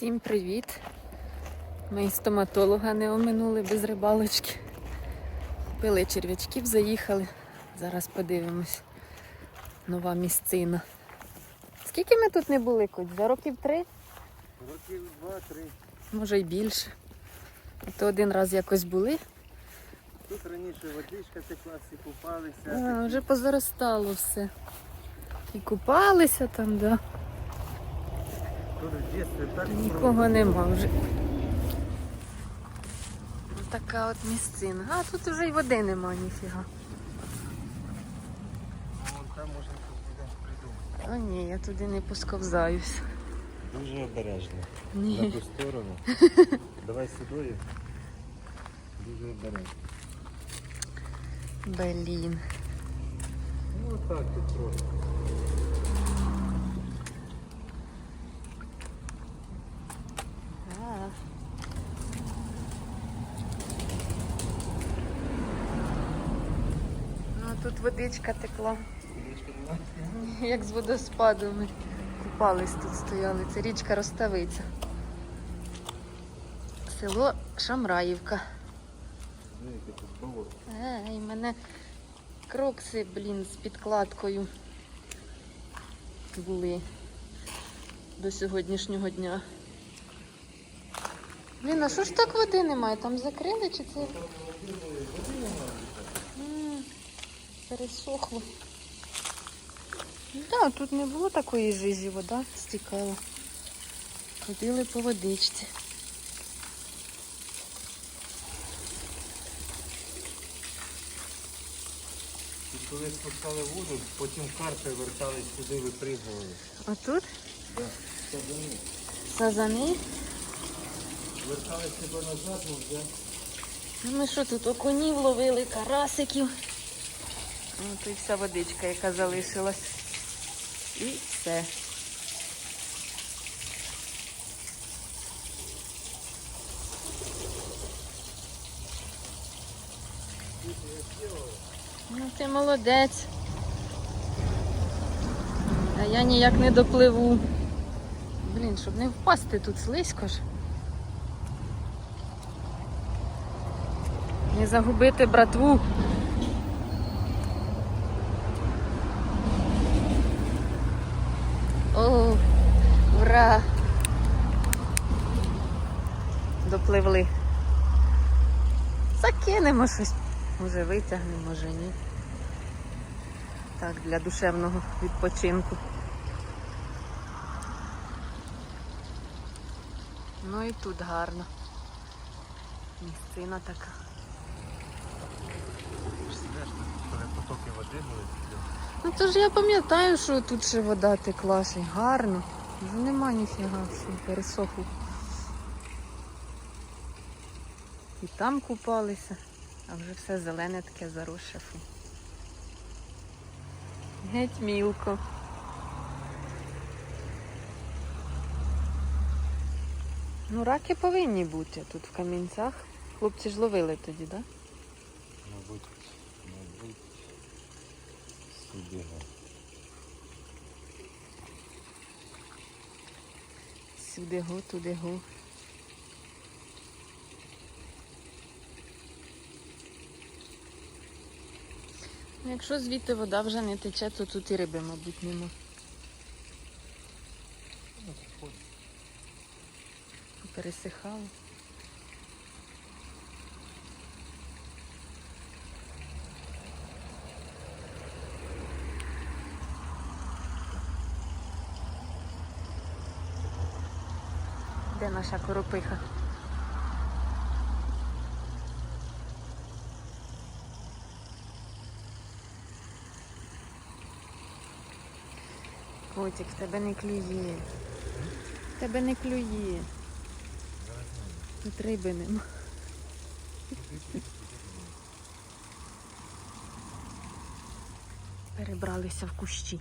Всім привіт! Ми і стоматолога не оминули без рибалочки. Купили черв'ячків, заїхали. Зараз подивимось. Нова місцина. Скільки ми тут не були, Коть? За років три? Років два-три. Може й більше. А то один раз якось були, Тут раніше водичка текла, всі купалися. а, вже позаростало все. І купалися там, да. Тут в дитинстві так Нікого нема вже. Ось Така от місцина. А тут вже й води нема ніфіга. Там можна щось буде придумати. О ні, я туди не посковзаюсь. Дуже обережно. На ту сторону. Давай сюди. Дуже обережно. Блін. Ну так тут просто. А. Ну а тут водичка текла. Як з водоспаду ми купались тут стояли. Це річка Роставиця. Село Шамраївка. Ей, мене крокси, блін, з підкладкою були до сьогоднішнього дня. Блін, а що ж так води немає? Там закрили чи це? Пересохло. Так, тут не було такої жижі, вода стікала. Ходили по водичці. Тут коли спускали воду, потім карпи вертались сюди, випригували. А тут Так. Садини. сазани. Вертались себе назад, ну вже. Ну ми що тут окунів ловили, карасиків. Ну, і вся водичка, яка залишилась. І все. Ну ти молодець. А я ніяк не допливу. Блін, щоб не впасти тут слизько ж. Не загубити братву. О, ура! Допливли. Закинемо щось. Може витягнемо, може ні. Так, для душевного відпочинку. Ну і тут гарно. Місцина така. Сидиш тут, коли потоки води були. Ну то ж я пам'ятаю, що тут ще вода текла, ще гарно. Вже нема ніфіга, все пересохло. І там купалися, а вже все зелене таке фу. Геть мілко. Ну, раки повинні бути тут в камінцях. Хлопці ж ловили тоді, так? Да? Мабуть, сюди. Сюди го, туди го. Ну, Якщо звідти вода вже не тече, то тут і риби, мабуть, нема. Ну. Пересихало. Де наша коропиха? Котик, в тебе не клює. В тебе не клює. Тут риби нема. Перебралися в кущі.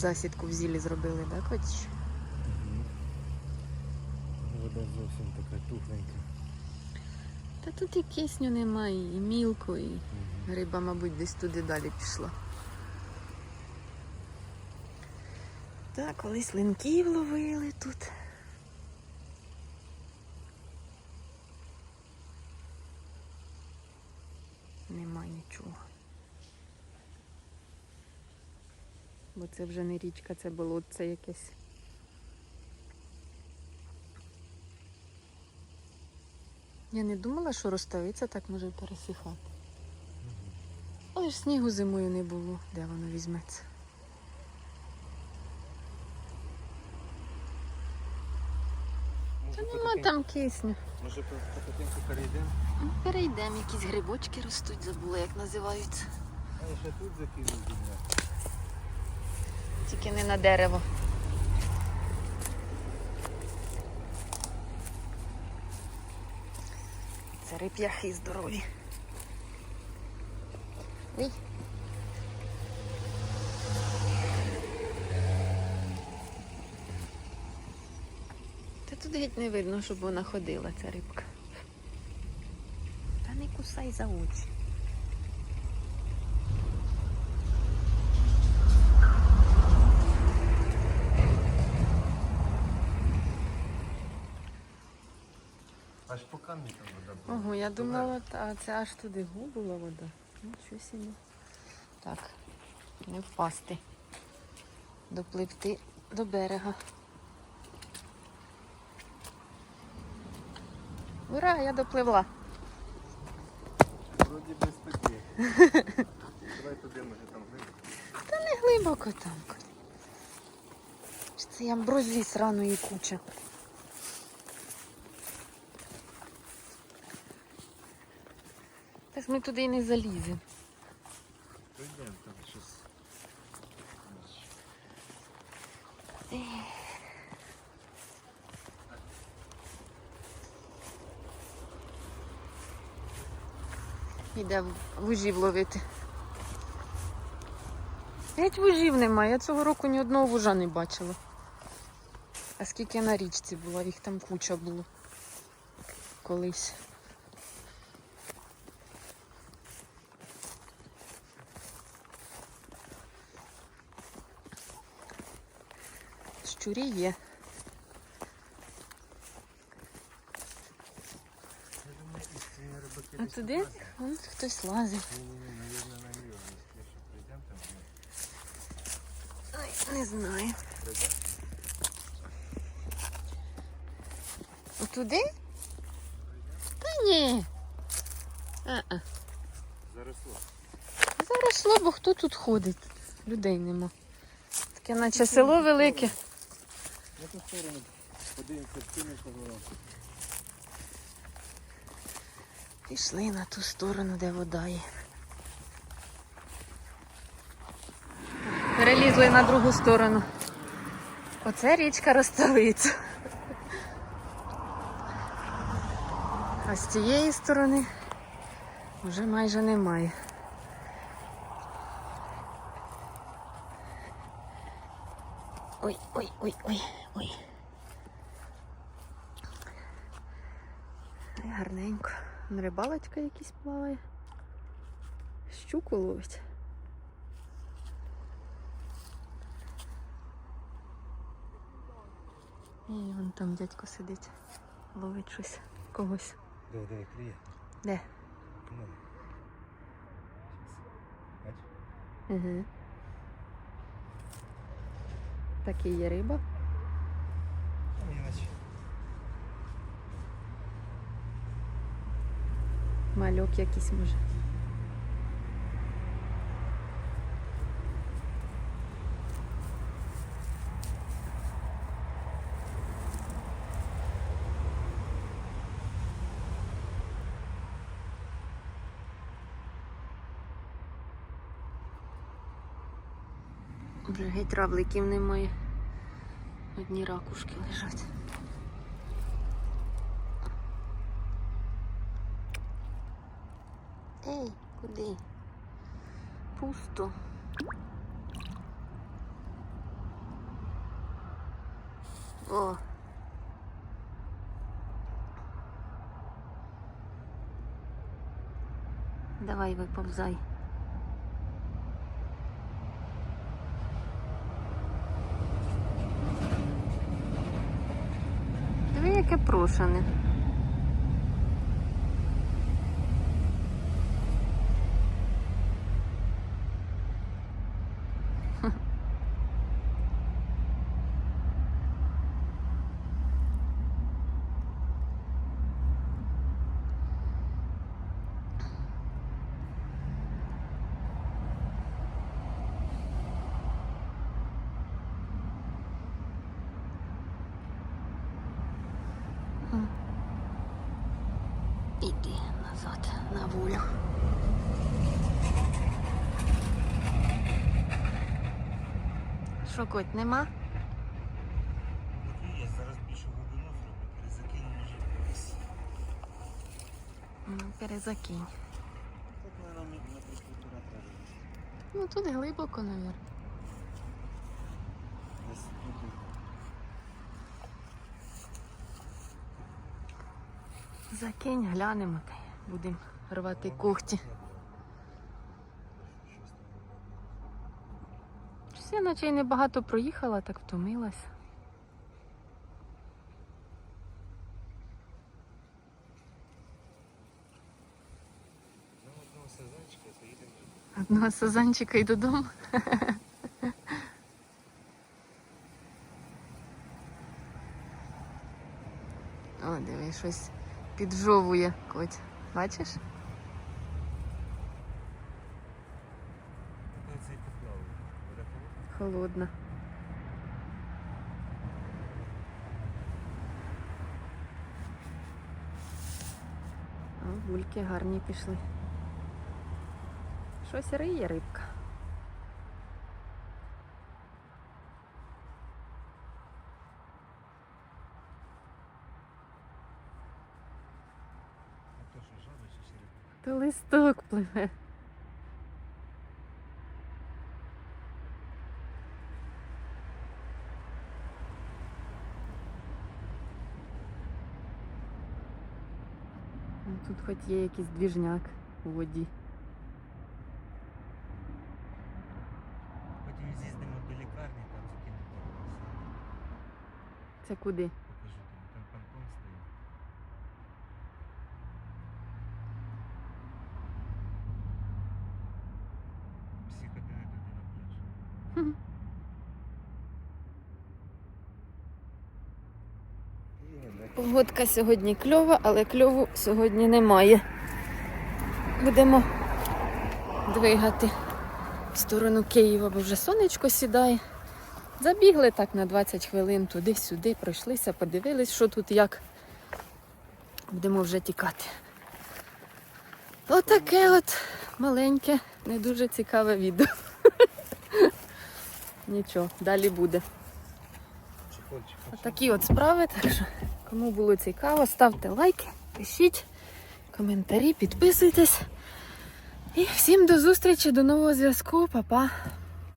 Засідку в зілі зробили, так, хоч? Вода зовсім така тухленька. Та тут і кисню немає, і мілко, і риба, мабуть, десь туди далі пішла. Так, колись линків ловили тут. Нема нічого. Бо це вже не річка, це болотце якесь. Я не думала, що роставиця так може пересихати. Але ж снігу зимою не було, де воно візьметься. Та нема там кисню. Може по- потихеньку перейдемо? Перейдемо, якісь грибочки ростуть, забула, як називаються. А ще тут закинув земля. Тільки не на дерево. Це реп'яхи здорові. Ой. Та тут геть не видно, щоб вона ходила, ця рибка. Та не кусай за очі. Аж по камні там вода була. Ого, я думала, та це аж туди гу була вода. Нічого собі. Так, не впасти. Допливти до берега. Ура, я допливла. Вроді без таки. Давай туди, може там глибоко. Не глибоко там. Це амброзії сраної куча. Так ми туди і не заліземо. Прийдемо там щось. Іде вужів ловити. Геть вужів немає. Я цього року ні одного вужа не бачила. А скільки на річці було, їх там куча було колись. Щурі є. А туди вон хтось лазить. Ой, не знаю. Отуди? Та ні. А-а. Заросло. Заросло, бо хто тут ходить? Людей нема. Таке наче село велике. На ту сторону подивимося, вкинемо поворот. Пішли на ту сторону, де вода є. Перелізли на другу сторону. Оце річка Роставиця. А з цієї сторони вже майже немає. Ой, ой, ой, ой, ой. Гарненько. Рибалочка якісь плаває. Щуку ловить. І вон там дядько сидить, ловить щось когось. Диви. Де? Ну. Бач? Угу. Так і є риба. Мальок якийсь може. Вже геть немає. Одні ракушки лежать. Ей, куди? Пусто. О. Давай виповзай. Таке прошене. Іди назад на волю. Що, коть, нема? Є, зараз більше глибину зробити, ризикину може якось. Ну, перезакинь. Так, мабуть, на трошки треба. Ну тут глибоко, навір. Десь туди. Закинь, глянемо. Будемо рвати когті. Я наче й небагато проїхала, так втомилась. Одного сазанчика і додому. О, диви, щось піджовує коть. Бачиш? Холодно? О, гульки гарні пішли. Щось риє рибка. А то що, жаба чи сіре? То листок пливе. Ну, Тут хоч є якийсь двіжняк у воді. Потім з'їздимо до лікарні, там закинемо Це куди? Покажу тобі, там понтон стоїть. Всі ходили туди на пляж. Погодка сьогодні кльова, але кльову сьогодні немає. Будемо двигати в сторону Києва, бо вже сонечко сідає. Забігли так на 20 хвилин туди-сюди, пройшлися, подивились, що тут як. Будемо вже тікати. Отаке от маленьке, не дуже цікаве відео. Нічого, далі буде. Отакі от справи. Так що, кому було цікаво, ставте лайки, пишіть коментарі, підписуйтесь. І всім до зустрічі, до нового зв'язку, Па-па.